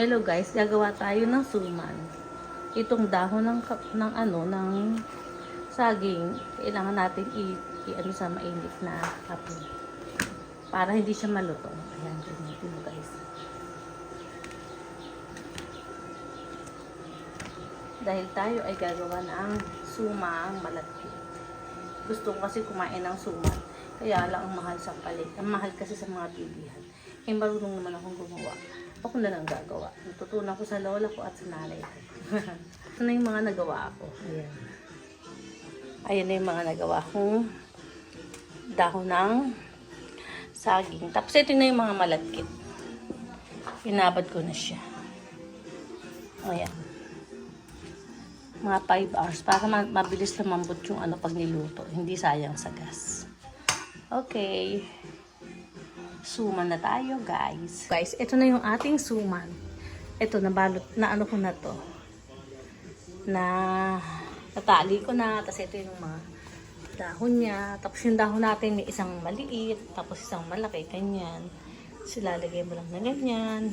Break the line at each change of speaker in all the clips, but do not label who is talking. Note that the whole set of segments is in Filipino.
Hello guys, gagawa tayo ng suman. Itong dahon ng, ng ano, ng saging, kailangan natin i, i ano sa mainit na kape. Para hindi siya malutong. Ayan, ganyan guys. Dahil tayo ay gagawa ng sumang malaki. Gusto ko kasi kumain ng suman. Kaya lang ang mahal sa palit. Ang mahal kasi sa mga bilihan. Eh, marunong naman akong gumawa. Ako na lang gagawa. Natutunan ko sa lola ko at sa nanay ko. Ito na yung mga nagawa ko. Ayan. Ayan na yung mga nagawa kong dahon ng saging. Tapos ito na yung mga malagkit. Pinabad ko na siya. Ayan. Mga 5 hours para ma- mabilis lumambot yung ano pag niluto. Hindi sayang sa gas. Okay. Suman na tayo, guys. Guys, ito na yung ating suman. Ito, nabalot, na ano ko na to. Na, natali ko na. Tapos ito yung mga dahon niya. Tapos yung dahon natin may isang maliit. Tapos isang malaki, ganyan. Sila lagay mo lang na ganyan.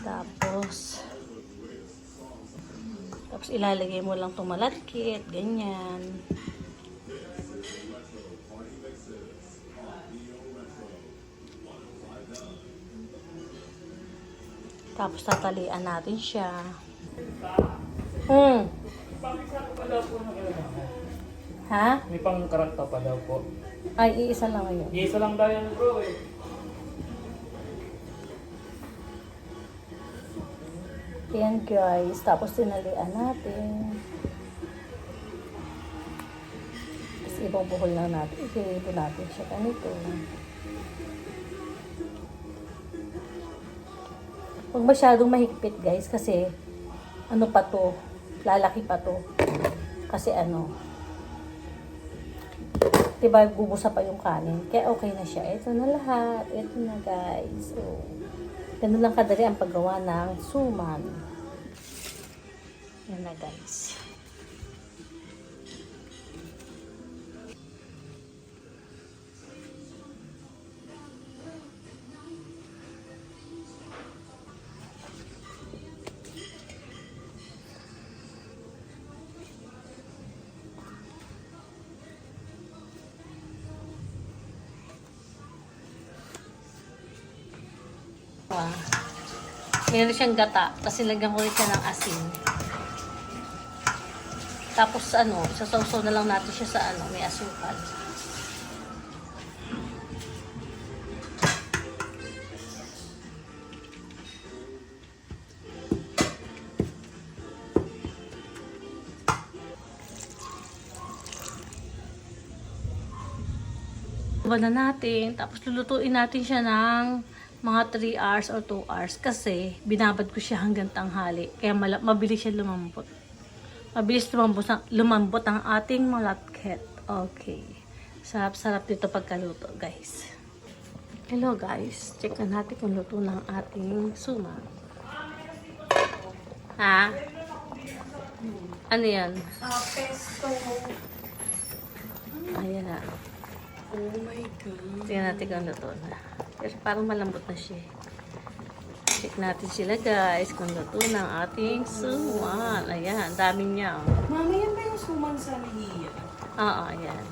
Tapos, tapos ilalagay mo lang itong malagkit, ganyan. Tapos tatalian natin siya. Hmm. Ha?
May pang karakta pa daw po.
Ay, iisa lang ngayon.
Isa lang daw yan bro eh.
Yan guys. Tapos tinalian natin. Tapos ibubuhol lang natin. Ikilibo natin siya ganito. Huwag masyadong mahigpit guys kasi ano pa to, lalaki pa to. Kasi ano, diba bubusa pa yung kanin. Kaya okay na siya. Ito na lahat. Ito na guys. So, ganun lang kadali ang paggawa ng suman. Yan na guys. Wow. Meron siyang gata. Kasi lagyan ko rin siya ng asin. Tapos ano, sasawsaw na lang natin siya sa ano, may asukal. Ba na natin, tapos lulutuin natin siya ng mga 3 hours or 2 hours kasi binabad ko siya hanggang tanghali. Kaya mabilis siya lumambot. Mabilis lumambot, ang- lumambot ang ating malakit. Okay. Sarap-sarap dito pagkaluto, guys. Hello, guys. Check na natin kung luto ng ating suma. Ha? Ano yan?
Ah, pesto.
Ayan na.
Oh my God.
Tingnan natin kung luto na. Pero parang malambot na siya. Check natin sila guys kung luto ng ating suman. Ayan, ang dami niya. oh.
Mami, yan ba yung suman sa lihiya?
Oo, ayan.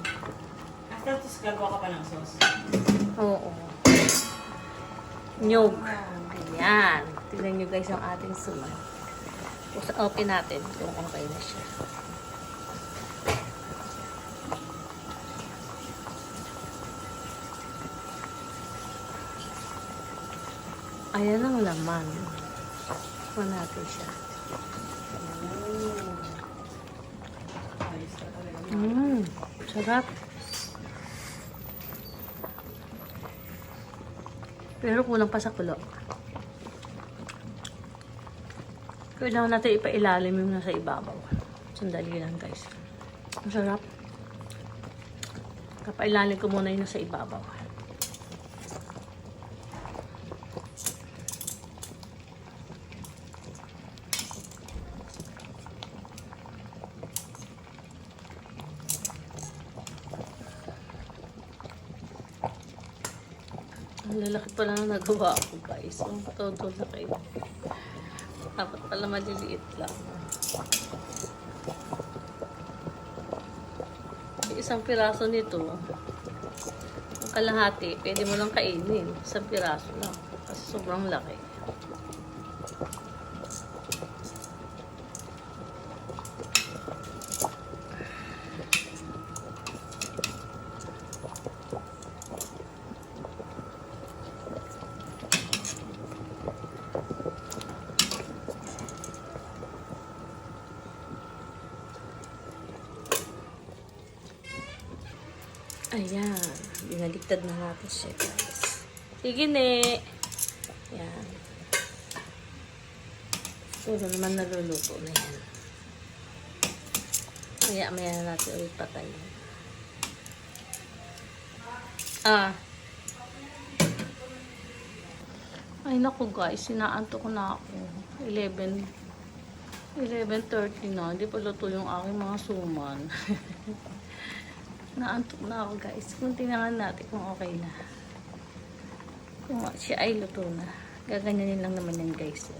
After tapos gagawa ka pa ng sauce.
Oo. Nyog. Ayan. Tingnan nyo guys ang ating suman. Usa- Open natin kung okay na siya. Ayan ang laman. Ito natin siya. Mmm, sarap. Pero kulang pa sa kulo. Kailangan natin ipailalim yung nasa ibabaw. Sandali lang guys. Masarap. Kapailalim ko muna yung nasa ibabaw. Ang lalaki pala na nagawa ko guys. Ang todo kayo. Dapat pala maliliit lang. Isang piraso nito, ang kalahati, pwede mo lang kainin. Isang piraso lang. Kasi sobrang laki. Ayan. Binaligtad na natin siya, guys. Sige, ne. Ayan. Puro naman naluluto na yan. Kaya maya na natin ulit patayin. Ah. Ay, naku guys. Sinaanto ko na ako. 11. 11.30 na. Hindi pa luto yung aking mga suman. Naantok na ako guys. Kung tingnan natin kung okay na. Kung siya ay luto na. Gaganyanin lang naman yan guys.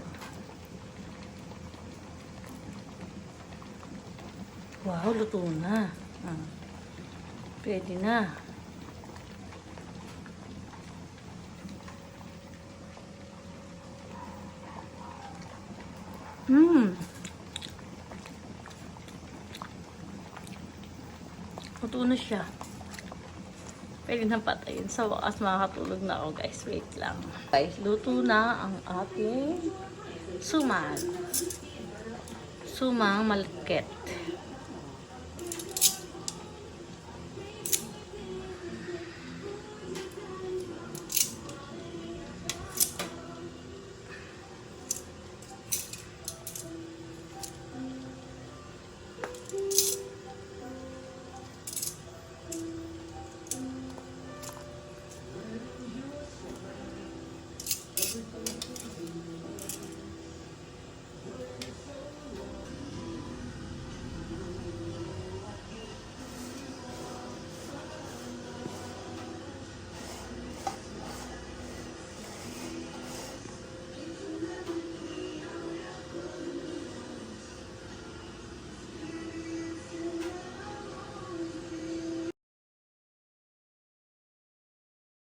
Wow, luto na. Ah. Pwede na. Hmm. Luto na siya. Pwede na patayin. Sa wakas makakatulog na ako guys. Wait lang. Guys, luto na ang ating suman. Sumang malakit.